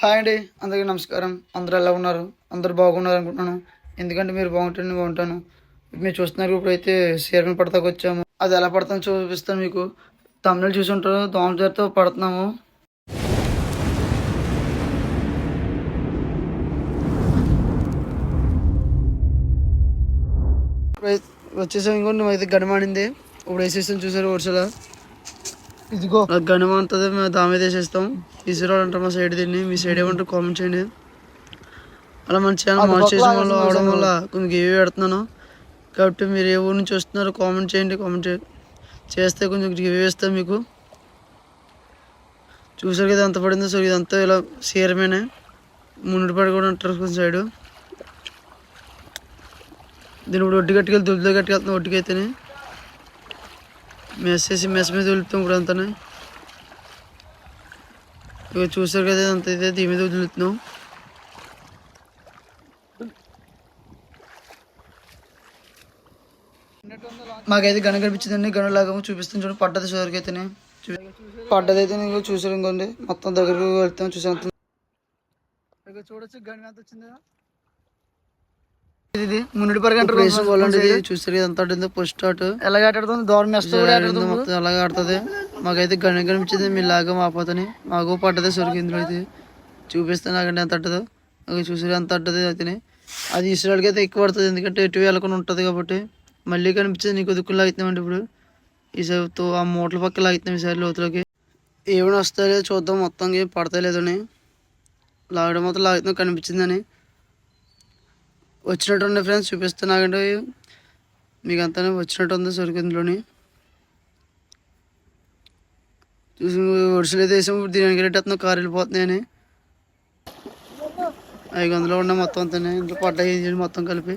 Hi అండి అందరికీ నమస్కారం. అందరూ ఎలా ఉన్నారు? అందరూ బాగున్నారు అనుకుంటున్నాను. ఎందుకంటే మీరు బాగుంటే బాగుంటాను. మీరు చూస్తున్నారు ఇప్పుడైతే సీరని పడతాకు వచ్చాము. అది ఎలా పడతాను చూపిస్తాను మీకు. తమిళ చూసి ఉంటారు దోమజారితో పడుతున్నాము. వచ్చేసాం ఇంకోటి అయితే గడమాడింది ఇప్పుడు వేసేస్తాం చూసారు వర్షాలు ఇదిగో. గణం అంతది మేము దాని మీద వేసేస్తాం ఇసురాలు అంటారు మా సైడ్ దీన్ని మీ సైడ్ ఏమంటారు కామెంట్ చేయండి. అలా మన ఛానల్ మానిటైజేషన్ వల్ల అవడం వల్ల కొంచెం గివ్ పెడుతున్నాను. కాబట్టి మీరు ఏ ఊరు నుంచి వస్తున్నారో కామెంట్ చేయండి కామెంట్ చేస్తే కొంచెం గివ్ ఇస్తాం మీకు. చూసారు కదా ఎంత పడిందో సో ఇదంతా ఇలా సీరమేనే. మున్నటి పడి కూడా ఉంటారు కొంచెం సైడు. దీని ఇప్పుడు ఒడ్డు కట్టుకెళ్ళి దుబ్బుతో కట్టుకెళ్తున్నాం ఒడ్డుకైతేనే. మెస్ వేసి మెస్ మీద వదులుతాం ఇప్పుడు అంతా ఇక చూసారు కదా అంత అయితే దీని మీద వదులుతున్నాం మాకైతే గణ కనిపించిందండి గన లాగా చూపిస్తాను చూడండి పడ్డది చూడరికి అయితేనే పడ్డది అయితే నేను చూసారు ఇంకోండి మొత్తం దగ్గరకు వెళ్తాం చూసాను చూడొచ్చు గణ ఎంత వచ్చిందా ఇది? మున్నడి పరిగంట వేసుకోవాలండి చూసారు ఇదంతా ఉంటుంది పోస్ట్ స్టార్ట్ ఎలా ఆడుతుంది దూరం మొత్తం అలాగే ఆడుతుంది? మాకైతే గణ కనిపించింది మీ లాగా మాపోతని మాకు పడ్డది సొరికి ఇందులో అయితే. చూపిస్తే నాకంటే ఎంత పట్టదో అది చూసారు ఎంత పట్టదు అయితే అది ఇసురాడికి అయితే ఎక్కువ పడుతుంది ఎందుకంటే ఎటు వెళ్ళకుండా ఉంటుంది కాబట్టి. మళ్ళీ కనిపించింది నీకు దుక్కులు లాగుతున్నామండి ఇప్పుడు. ఈసారితో ఆ మూటల పక్క లాగుతున్నాం ఈసారి లోతులోకి. ఏమైనా వస్తాయో చూద్దాం మొత్తం పడతాయి లేదని లాగడం మొత్తం లాగుతున్నాం కనిపించిందని. వచ్చినట్టు ఉండే ఫ్రెండ్స్ చూపిస్తున్నాకండి మీకు అంతా వచ్చినట్టు ఉంది సొరికిందులోని చూసి ఒడిసలు అయితే వేసాము దీని వెనకెట్టేస్తున్నాం కారు వెళ్ళిపోతున్నాయని ఐదు వందలు ఉన్న మొత్తం అంతా ఇంట్లో పడ్డాయి ఇంజిన్ మొత్తం కలిపి.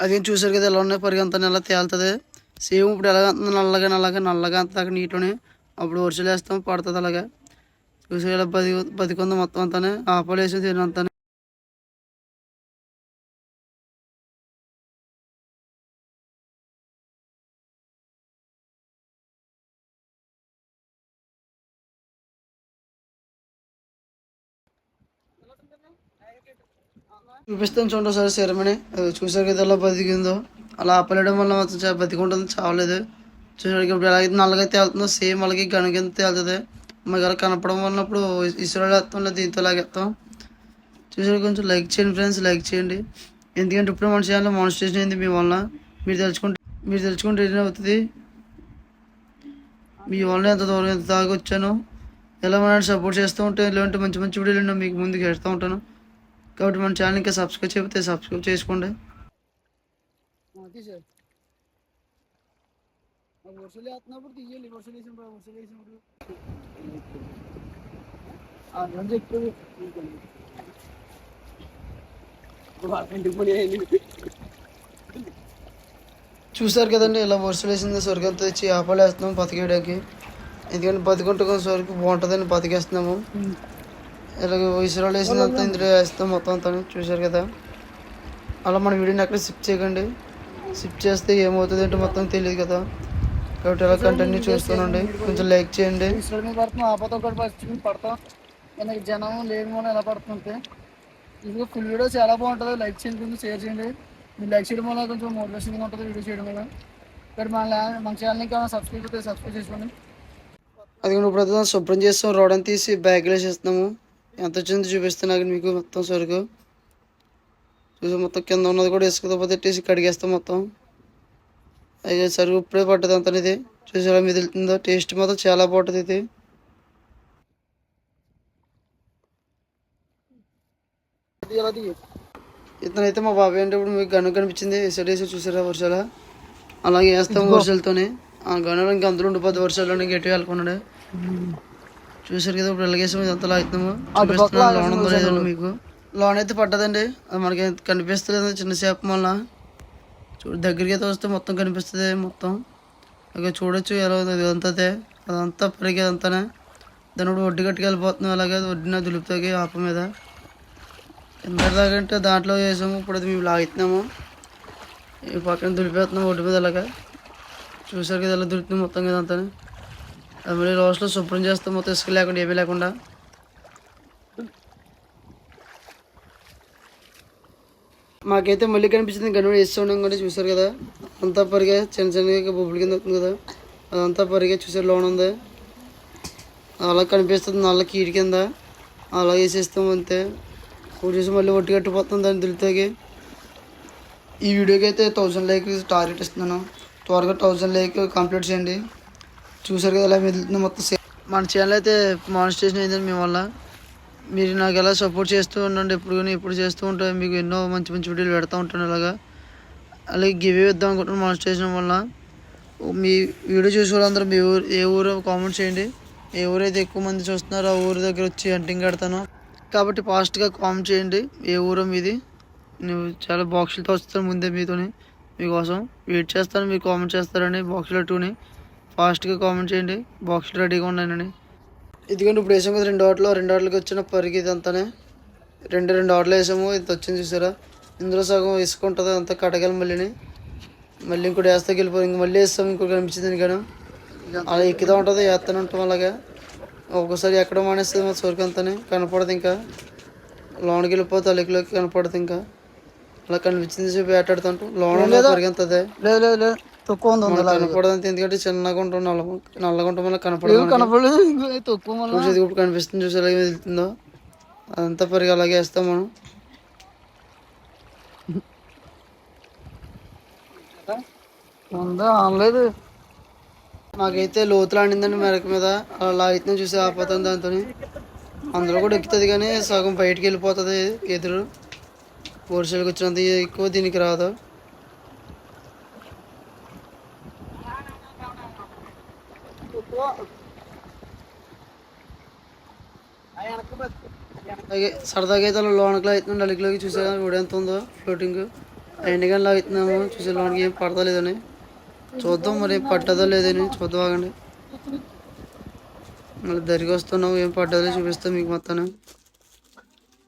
అది చూసారు కదా ఎలా ఉన్నాయి? పరిగి అంతా నెల తేలుతుంది. సేమ్ ఇప్పుడు ఎలాగ అంత నల్లగా నల్లగా నల్లగా అంత దాకా నీటిలోనే అప్పుడు వర్షాలు వేస్తాం పడుతుంది అలాగా. చూసే ఇలా బతి బతికుంది మొత్తం అంతానే. ఆపలేసి వేసి తినంతానే చూపిస్తాను చూడండి సార్ శరమని చూసారు కదా ఎలా బతికిందో. అలా ఆపలేయడం వల్ల మొత్తం బతికుంటుంది చావలేదు. చూసాడు ఇప్పుడు ఎలాగైతే నల్లగా వెళ్తుందో సేమ్ అలాగే గణ కింద తేలుతుంది. మాకు అలా కనపడం వల్ల ఇప్పుడు ఇసులో వేస్తాం లేదా దీంతో లాగేస్తాం చూసారు కొంచెం లైక్ చేయండి ఫ్రెండ్స్ లైక్ చేయండి. ఎందుకంటే ఇప్పుడు మన ఛానల్ మానిస్టేషన్ అయింది మీ వల్ల మీరు తెలుసుకుంటే మీరు తెలుసుకుంటే ఏదైనా అవుతుంది. మీ వల్ల ఎంత దూరం ఎంత దాకా వచ్చాను ఎలా మన సపోర్ట్ చేస్తూ ఉంటే ఇలాంటి మంచి మంచి వీడియోలు మీకు ముందుకు వేస్తూ ఉంటాను. కాబట్టి మన ఛానల్ ఇంకా సబ్స్క్రైబ్ చేయకపోతే సబ్స్క్రైబ్ చేసుకోండి. చూసారు కదండి ఇలా వర్షాలు వేసింది సొరకంతా తెచ్చి ఆపాలు వేస్తున్నాం బతికేయడానికి. ఎందుకంటే బతికుంటే కొంచెం సొరకు బాగుంటుందని బతికేస్తున్నాము. ఇలాగ విసిరాలు వేసినంత ఇందులో వేస్తాం మొత్తం అంతా చూశారు కదా. అలా మన వీడియోని ఎక్కడ సిప్ చేయకండి. సిప్ చేస్తే ఏమవుతుంది అంటే మొత్తం తెలియదు కదా. కాబట్టి అలా కంటిన్యూ చూస్తానండి కొంచెం లైక్ చేయండి. పడతాం. జనం లేని ఎలా పడుతుంటే. ఇది ఫుల్ వీడియో చాలా బాగుంటుంది. లైక్ చేయండి కొంచెం షేర్ చేయండి. మీరు లైక్ చేయడం వల్ల కొంచెం మోటివేషన్గా ఉంటుంది వీడియో చేయడం వల్ల. ఇక్కడ మన మన ఛానల్ ఇంకా సబ్స్క్రైబ్ అయితే సబ్స్క్రైబ్ చేసుకోండి. అది ఇప్పుడు శుభ్రం చేస్తాం రోడని తీసి బ్యాగ్లో వేసేస్తున్నాము. ఎంత వచ్చిందో చూపిస్తున్నా మీకు మొత్తం సరుకు? చూసి మొత్తం కింద ఉన్నది కూడా ఇసుకతో పెట్టేసి కడిగేస్తాం మొత్తం. అయ్యో సరుకు ఇప్పుడే పట్టదు అంత ఇది చూసారా మిదులుతుందో టేస్ట్ మాత్రం చాలా బాగుంటుంది ఇది. ఇతనైతే మా బాబాయ్ అంటే ఇప్పుడు మీకు గను కనిపించింది. ఎసడు వేసి చూసారా వర్షాల? అలాగే వేస్తాం వర్షాలతోనే. ఆ గనులు ఇంకా అందులో ఉండిపోద్ది వర్షాలు గట్టి వెళ్ళకున్నాడు చూసారు కదా ఇప్పుడు ఎలాగేసాం ఇదంతా లాగుతున్నాము. చూపిస్తున్నాను లోన్ ఉందో మీకు. లోన్ అయితే పడ్డదండి. అది మనకి కనిపిస్తలేదు చిన్న చేప వల్ల చూడు దగ్గరికి అయితే వస్తే మొత్తం కనిపిస్తుంది మొత్తం. అలాగే చూడొచ్చు ఎలా ఉంది ఇదంతా అదంతా పరిగె అంతానే దాని కూడా ఒడ్డు కట్టుకు వెళ్ళిపోతున్నాం అలాగే ఒడ్డున దులుపుతాకి ఆప మీద. కింద దాకంటే దాంట్లో వేసాము ఇప్పుడు అది మేము లాగుతున్నాము ఈ పక్కన దులిపేస్తున్నాం ఒడ్డు మీద అలాగా. చూసారు కదా ఇలా దులుపుతుంది మొత్తం కదా అంతా అది రోజులో శుభ్రం చేస్తాం మొత్తం ఇసుక లేకుండా ఏమీ లేకుండా మాకైతే మళ్ళీ కనిపించింది గనుడు వేస్తూ ఉండడం కూడా చూసారు కదా అంతా పరిగా చిన్న చిన్నగా బొబ్బుల కింద వస్తుంది కదా అదంతా పరిగా చూసారు లోన్ ఉంది అలా కనిపిస్తుంది నల్ల కీడి కింద అలా వేసేస్తాం అంతే ఇప్పుడు చూసి మళ్ళీ ఒట్టి కట్టిపోతుంది దాన్ని దులితాకి ఈ వీడియోకి అయితే థౌజండ్ లైక్ టార్గెట్ ఇస్తున్నాను త్వరగా థౌజండ్ లైక్ కంప్లీట్ చేయండి చూసారు కదా ఎలా మెదులుతుంది మొత్తం మన ఛానల్ అయితే మానిస్టేషన్ అయిందండి మీ వల్ల. మీరు నాకు ఎలా సపోర్ట్ చేస్తూ ఉండండి ఎప్పుడు కానీ ఇప్పుడు చేస్తూ ఉంటాను మీకు ఎన్నో మంచి మంచి వీడియోలు పెడతా ఉంటాను అలాగా అలాగే గివ్ ఇద్దాం అనుకుంటున్నాను మానిస్టేషన్ వల్ల. మీ వీడియో చూసే వాళ్ళందరూ మీ ఊరు ఏ ఊరు కామెంట్ చేయండి. ఏ ఊరైతే ఎక్కువ మంది చూస్తున్నారో ఆ ఊరి దగ్గర వచ్చి హంటింగ్ కడతాను. కాబట్టి ఫాస్ట్గా కామెంట్ చేయండి. ఏ ఊరో మీది. నువ్వు చాలా బాక్సులతో వస్తాను ముందే మీతోని. మీకోసం వెయిట్ చేస్తాను మీరు కామెంట్ చేస్తారని బాక్సులు టూని ఫాస్ట్గా కామెంట్ చేయండి. బాక్సులు రెడీగా ఉన్నాయని ఇదిగోండి ఇప్పుడు వేసాము కదా రెండు ఆటలు. రెండు ఆటలకి వచ్చిన పరిగి ఇదంతానే. రెండు రెండు ఆటలు వేసాము. ఇంత వచ్చింది చూసారా? ఇందులో సగం ఇసుక ఉంటుంది అంతా కడగాలి మళ్ళీని. మళ్ళీ ఇంకోటి వేస్తాకి వెళ్ళిపోయి ఇంక మళ్ళీ వేస్తాం. ఇంకోటి కనిపించింది కానీ అలా ఎక్కుతూ ఉంటుంది. వేస్తూనే ఉంటాం అలాగా. ఒక్కోసారి ఎక్కడ మానేస్తుంది మా సోరికి అంతానే కనపడదు ఇంకా. లోనికి వెళ్ళిపోతే అలికిలోకి కనపడదు ఇంకా. అలా కనిపించింది చెప్పి వేటాడుతుంటాం లోన పరిగెంతదే లేదు లేదు లేదు. తక్కువ ఉంది అలాగే. కనపడదు ఎందుకంటే చిన్నగా ఉంటాం నల్ల నల్లగా ఉంటాం వల్ల కనపడదు మనకి. కనపడలేదు ఇంకా తక్కువ ఇప్పుడు కనిపిస్తుంది చూసి ఎలాగ వెళ్తుందో? అదంతా పరిగా అలాగే వేస్తాం మనం. ఉందా? అనలేదు. మాకైతే లోతులు ఆడిందండి మెరక మీద. అలా లాగితే చూసి ఆపోతాం దాంతో అందులో కూడా ఎక్కుతుంది కానీ సగం బయటికి వెళ్ళిపోతుంది ఎదురు. వర్షాలకు వచ్చినంత ఎక్కువ దీనికి రాదు. సరదాగా అయితే అలా లోనకి లాగుతున్నాం. అలికిలోకి చూసే రోడ్ ఎంత ఉందో? ఫ్లోటింగ్. ఎండగానే లాగుతున్నాము. చూసే లోనకి ఏం పడతలేదని చూద్దాం మరి పట్టదో లేదని చూద్దాం ఆగండి. మళ్ళీ దరికి వస్తున్నాం ఏం పడ్డదో చూపిస్తాం మీకు మొత్తం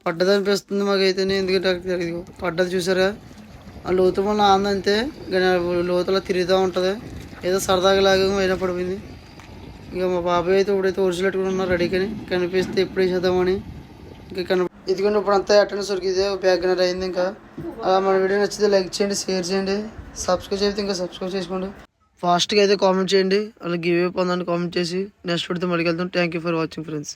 పడ్డది అనిపిస్తుంది మాకైతే ఎందుకంటే పడ్డది చూసారా? ఆ లోతు వల్ల ఆందంతే లోతులో తిరుగుతూ ఉంటుంది. ఏదో సరదాగా లాగా అయినా పడిపోయింది. ఇక మా బాబాయ్ అయితే ఇప్పుడైతే ఒరిజినల్ పెట్టుకుని ఉన్నారు రెడీగాని కనిపిస్తే ఎప్పుడే చేద్దామని ఇంకా కన ఇదిగోండి ఇప్పుడు అంతా అటెండెన్స్ దొరికితే బ్యాగ్ అయింది ఇంకా. అలా మన వీడియో నచ్చితే లైక్ చేయండి షేర్ చేయండి. సబ్స్క్రైబ్ చేస్తే ఇంకా సబ్స్క్రైబ్ చేసుకోండి. ఫాస్ట్గా అయితే కామెంట్ చేయండి. అలా గివ్ పొందని కామెంట్ చేసి నెక్స్ట్ పెడితే మళ్ళీ వెళ్తాం thank you for watching friends